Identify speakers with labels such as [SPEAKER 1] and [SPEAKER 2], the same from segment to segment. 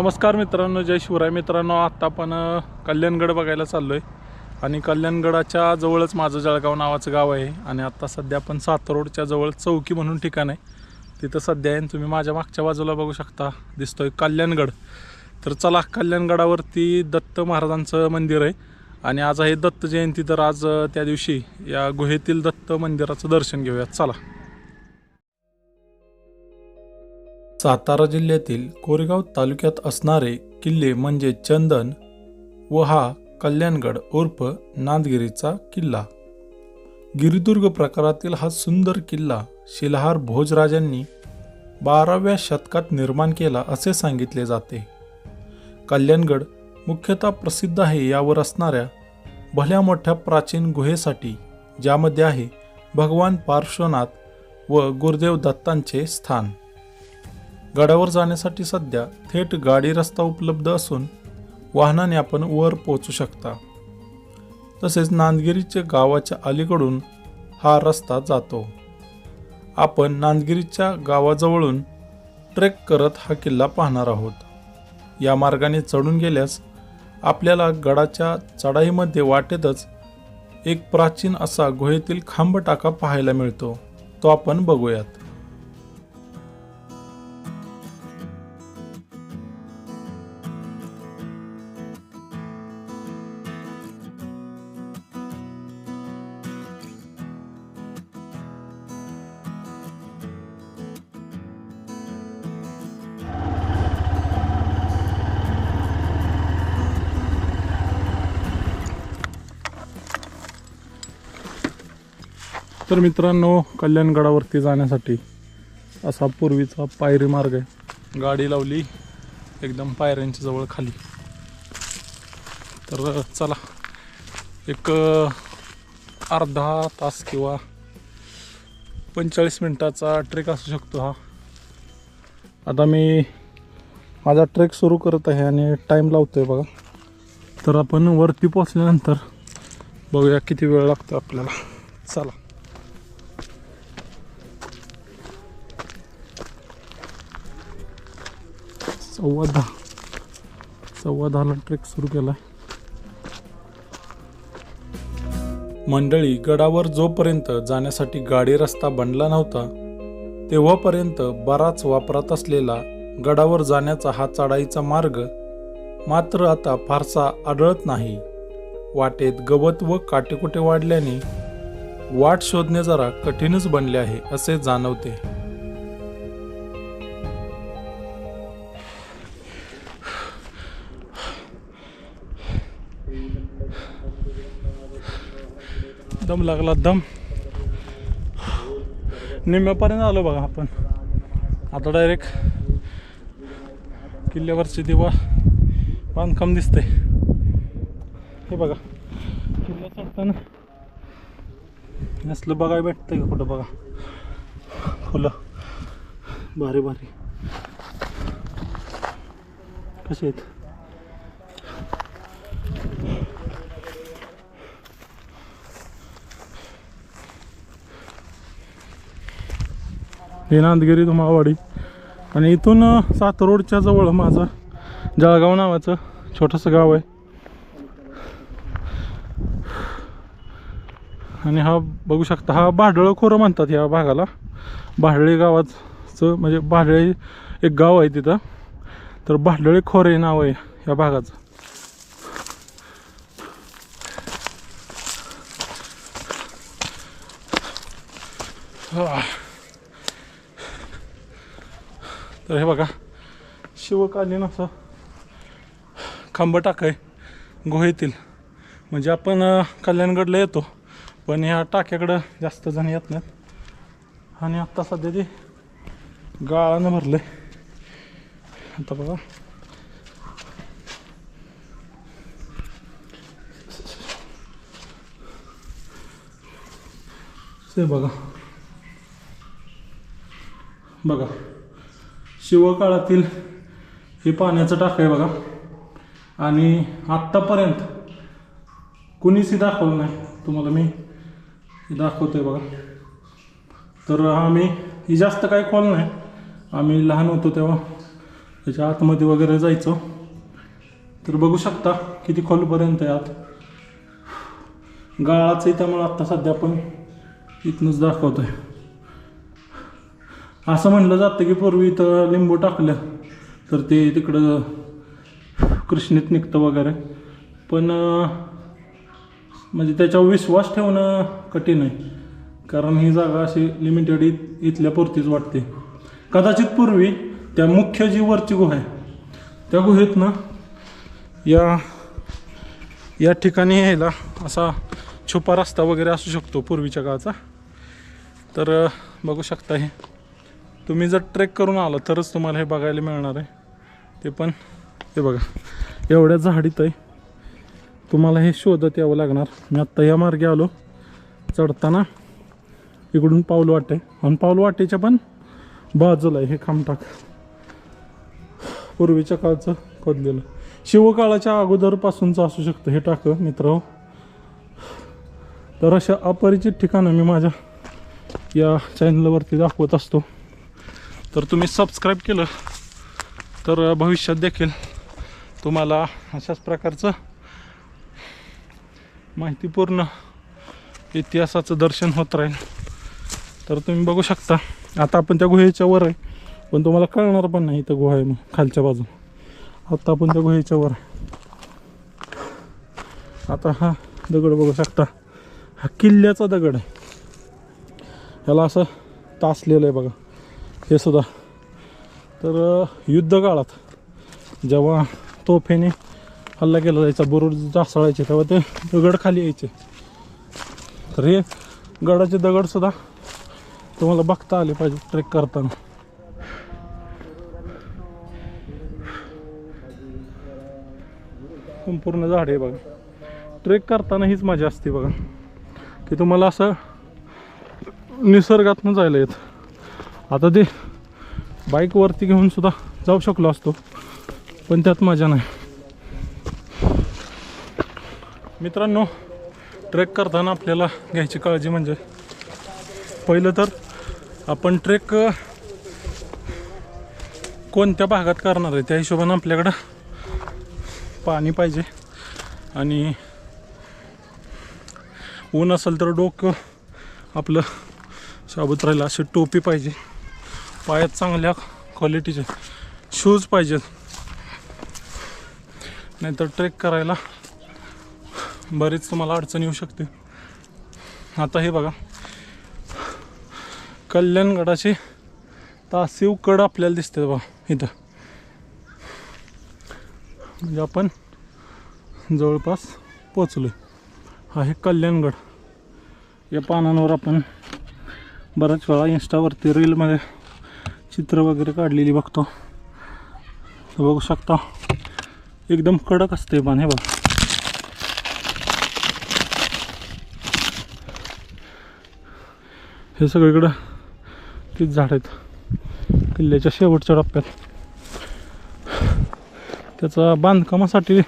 [SPEAKER 1] नमस्कार मित्रांनो जय शिवराय. मित्रांनो आत्ता आपण कल्याणगड बघायला चाललो आहे आणि कल्याणगडाच्या जवळच माझं जळगाव नावाचं गाव आहे. आणि आत्ता सध्या आपण सातरोडच्या जवळ चौकी म्हणून ठिकाण आहे. तिथं सध्या आहे तुम्ही माझ्या मागच्या बाजूला बघू शकता दिसतोय कल्याणगड. तर चला कल्याणगडावरती दत्त महाराजांचं मंदिर आहे. आणि आज आहे दत्त जयंती. तर आज त्या दिवशी या गुहेतील दत्त मंदिराचं दर्शन घेऊयात. चला. सातारा जिल्ह्यातील कोरेगाव तालुक्यात असणारे किल्ले म्हणजे चंदन व हा कल्याणगड उर्फ नांदगिरीचा किल्ला. गिरिदुर्ग प्रकारातील हा सुंदर किल्ला शिलहार भोजराजांनी बाराव्या शतकात निर्माण केला असे सांगितले जाते. कल्याणगड मुख्यतः प्रसिद्ध आहे यावर असणाऱ्या भल्या मोठ्या प्राचीन गुहेसाठी ज्यामध्ये आहे भगवान पार्श्वनाथ व गुरुदेव दत्तांचे स्थान. गडावर जाण्यासाठी सध्या थेट गाडी रस्ता उपलब्ध असून वाहनाने आपण वर पोचू शकता. तसेच नांदगिरीच्या गावाच्या अलीकडून हा रस्ता जातो. आपण नांदगिरीच्या गावाजवळून ट्रेक करत हा किल्ला पाहणार आहोत. या मार्गाने चढून गेल्यास आपल्याला गडाच्या चढाईमध्ये वाटेतच एक प्राचीन असा गुहेतील खांब टाका पाहायला मिळतो. तो आपण बघूयात. तर मित्रांनो कल्याणगडावरती जाण्यासाठी असा पूर्वीचा पायरी मार्ग आहे. गाडी लावली एकदम पायऱ्यांच्या जवळ खाली. तर चला एक अर्धा तास किंवा पंचेचाळीस मिनटाचा ट्रेक असू शकतो हा. आता मी माझा ट्रेक सुरू करत आहे आणि टाईम लावतोय बघा. तर आपण वरती पोचल्यानंतर बघूया किती वेळ लागतो आपल्याला. चला. सव्वा दहा सव्वा दहाला ट्रेक सुरू केला मंडळी गडावर जोपर्यंत जाण्यासाठी गाडी रस्ता बनला नव्हता तेव्हापर्यंत बराच वापरात असलेला गडावर जाण्याचा हा चढाईचा मार्ग मात्र आता फारसा आढळत नाही. वाटेत गवत व काटेकुटे वाढल्याने वाट शोधणे जरा कठीणच बनले आहे असे जाणवते. दम लागला दम. निम्म्यापर्यंत आलो बघा आपण. आता डायरेक्ट किल्ल्यावरचे दिवा बांधकाम दिसतंय. हे बघा. किल्ला चढताना असलं बघायला भेटतंय का कुठं बघा? फुलं. भारी भारी. कसे आहेत? हे नांदगिरी धुमावाडी आणि इथून सातरोडच्या सात रोडच्या जवळ माझं जळगाव नावाचं छोटंसं गाव आहे. आणि हा बघू शकता हा भाडळं खोरं म्हणतात या भागाला. भाडळे गावाचं म्हणजे भाडळे एक गाव आहे तिथं. तर भाडळे खोरे नाव आहे या भागाचं. हा. तर हे बघा शिवकालीन असं खांब टाक आहे गुहेतील म्हणजे आपण कल्याणगडला येतो पण ह्या टाक्याकडं जास्त जण येत नाहीत. आणि आत्ता सध्या ते गाळानं भरलं आता बघा. ते बघा. बघा. शिवकाळातील हे पाण्याचं टाक आहे बघा. आणि आत्तापर्यंत कुणीच दाखवलं नाही. तुम्हाला मी दाखवतो दाखवतोय बघा. तर आम्ही ही जास्त काही खोल नाही. आम्ही लहान होतो तेव्हा त्याच्या आतमध्ये वगैरे जायचो. तर बघू शकता किती खोलपर्यंत आहे आत. गाळाचं आहे त्यामुळे आत्ता सध्या आपण इथनंच दाखवतोय. असं म्हणलं जातं की पूर्वी इथं लिंबू टाकलं तर ते तिकडं कृष्णीत निघतं वगैरे. पण म्हणजे त्याच्यावर विश्वास ठेवणं कठीण आहे. कारण ही जागा अशी लिमिटेड इत इथल्या पुरतीच वाटते. कदाचित पूर्वी त्या मुख्य जी वरची गुहा आहे त्या गुहेतनं या या ठिकाणी यायला असा छुपा रस्ता वगैरे असू शकतो पूर्वीच्या काळाचा. तर बघू शकता हे. तुम्ही जर ट्रेक करून आला तरच तुम्हाला हे बघायला मिळणार आहे. ते पण हे बघा एवढ्या झाडीत आहे. तुम्हाला हे शोधत यावं लागणार. मी आत्ता या मार्गे आलो चढताना इकडून पाऊल वाटे. आणि पाऊल वाटेच्या पण बाजूला आहे हे खामटाक पूर्वीच्या काळचं खोदलेलं. शिवकाळाच्या अगोदरपासूनचं असू शकतं हे टाकं मित्र तर अशा अपरिचित ठिकाणं मी माझ्या या चॅनलवरती दाखवत असतो. तर तुम्ही सबस्क्राईब केलं तर भविष्यात देखील तुम्हाला अशाच प्रकारचं माहितीपूर्ण इतिहासाचं दर्शन होत राहील. तर तुम्ही बघू शकता आता आपण त्या गुहेच्या वर आहे पण तुम्हाला कळणार पण नाही इथं गुहा आहे मग खालच्या बाजू आता आपण त्या गुहेच्या वर आहे. आता हा दगड बघू शकता हा किल्ल्याचा दगड आहे. ह्याला असं तासलेलं आहे बघा. हे सुद्धा. तर युद्धकाळात जेव्हा तोफेने हल्ला केला जायचा बुरुड जासळायचे तेव्हा ते दगड खाली यायचे. तर हे गडाचे दगडसुद्धा तुम्हाला बघता आले पाहिजे ट्रेक करताना. संपूर्ण झाड आहे बघा. ट्रेक करताना हीच मजा असते बघा. की तुम्हाला असं निसर्गातनं जायला येत. आता ते बाईकवरती घेऊन सुद्धा जाऊ शकलो असतो पण त्यात मजा नाही. मित्रांनो ट्रेक करताना आपल्याला घ्यायची काळजी म्हणजे पहिलं तर आपण ट्रेक कोणत्या भागात करणार आहे त्या हिशोबानं आपल्याकडं पाणी पाहिजे. आणि ऊन असेल तर डोकं आपलं शाबूत राहिलं अशी टोपी पाहिजे. पायात चांगल्या क्वालिटीचे शूज पाहिजेत. नाहीतर ट्रेक करायला बरीच तुम्हाला अडचण येऊ शकते. आता हे बघा. कल्याणगडाची तासीव कड आपल्याला दिसते बघा इथं. म्हणजे आपण जवळपास पोचलो हा आहे कल्याणगड या पानांवर आपण बऱ्याच वेळा इंस्टावरती रीलमध्ये चित्र वगैरे काढलेली बघतो. बघू शकता. एकदम कडक असते पण हे बघा. हे सगळीकडं तीच झाड आहेत. किल्ल्याच्या शेवटच्या टप्प्यात. त्याचा बांधकामासाठी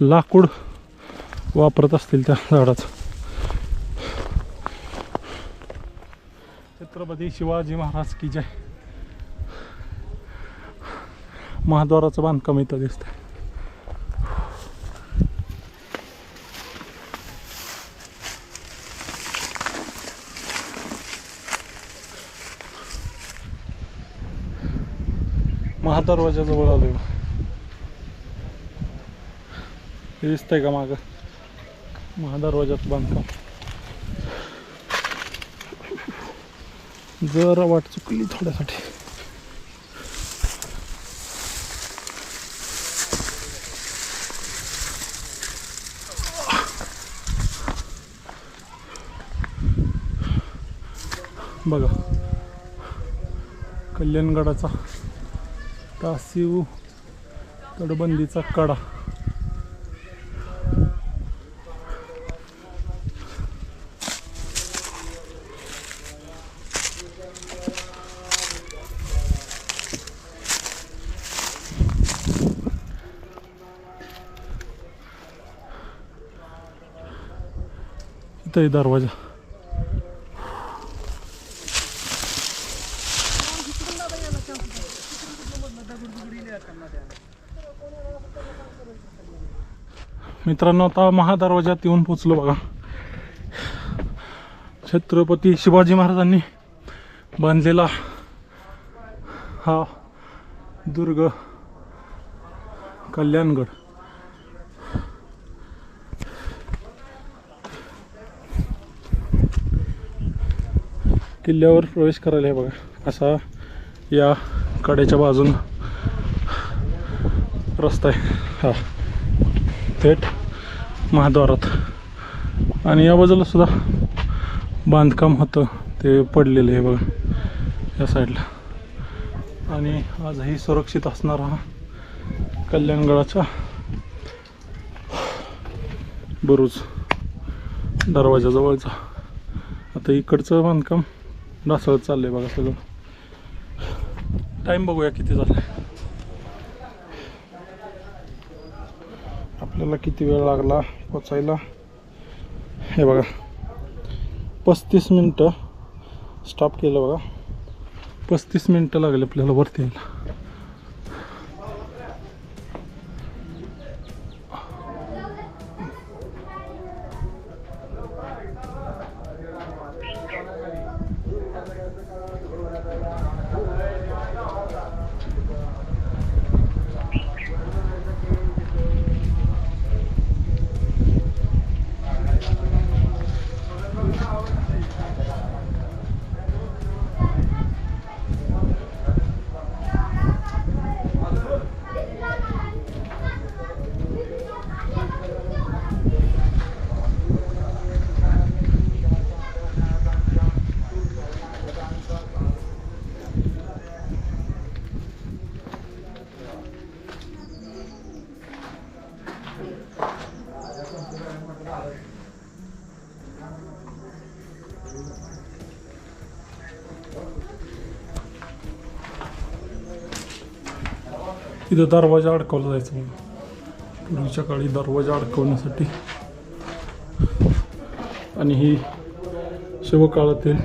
[SPEAKER 1] लाकूड वापरत असतील त्या झाडाचं. छत्रपती शिवाजी महाराज की जय. महाद्वाराचं बांधकाम इथं दिसतंय. महादरवाजाजवळ आलोय. हे दिसतंय का मागं? महादरवाजात बांधकाम. जरा वाट चुकली थोड्यासाठी. बघा. कल्याणगडाचा तासिव तटबंदीचा कडा. इथं दरवाजा. मित्रांनो आता महादरवाज्यात येऊन पोचलो बघा. छत्रपती शिवाजी महाराजांनी बांधलेला हा दुर्ग कल्याणगड. किल्ल्यावर प्रवेश करायला आहे बघा असा या कड्याच्या बाजून रस्ता आहे. हा. थेट महाद्वारात. आणि या बाजूला सुद्धा बांधकाम होतं. ते पडलेलं आहे बघा या साईडला आणि आजही सुरक्षित असणारा हा कल्याणगडाचा बुरुज दरवाजाजवळचा आता इकडचं बांधकाम ढासळत आहे बघा सगळं. टाईम बघूया किती झाला आपल्याला किती वेळ लागला पोचायला? हे बघा. पस्तीस मिनटं स्टॉप केलं बघा. पस्तीस मिनटं लागले आपल्याला वरती यायला. तिथं दरवाजा अडकवला जायचा म्हणून. पूर्वीच्या काळी दरवाजा अडकवण्यासाठी. आणि ही शिवकाळातील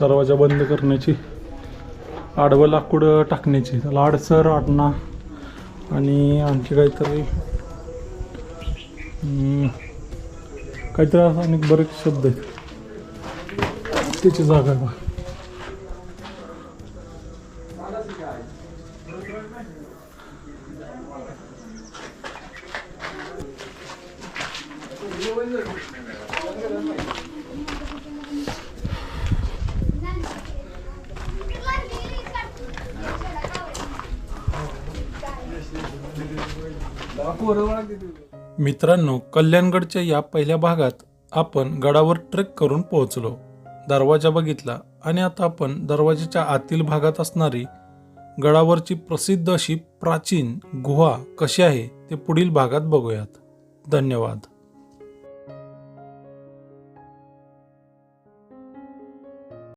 [SPEAKER 1] दरवाजा बंद करण्याची आडवं लाकूड टाकण्याची त्याला आडसर आडणा आणि आणखी काहीतरी काहीतरी असं अनेक बरेच शब्द आहेत. त्याची जागा आहे बघा. मित्रांनो कल्याणगडच्या या पहिल्या भागात आपण गडावर ट्रेक करून पोहोचलो. दरवाजा बघितला आणि आता आपण दरवाजाच्या आतील भागात असणारी गडावरची प्रसिद्ध अशी प्राचीन गुहा कशी आहे ते पुढील भागात बघूयात. धन्यवाद.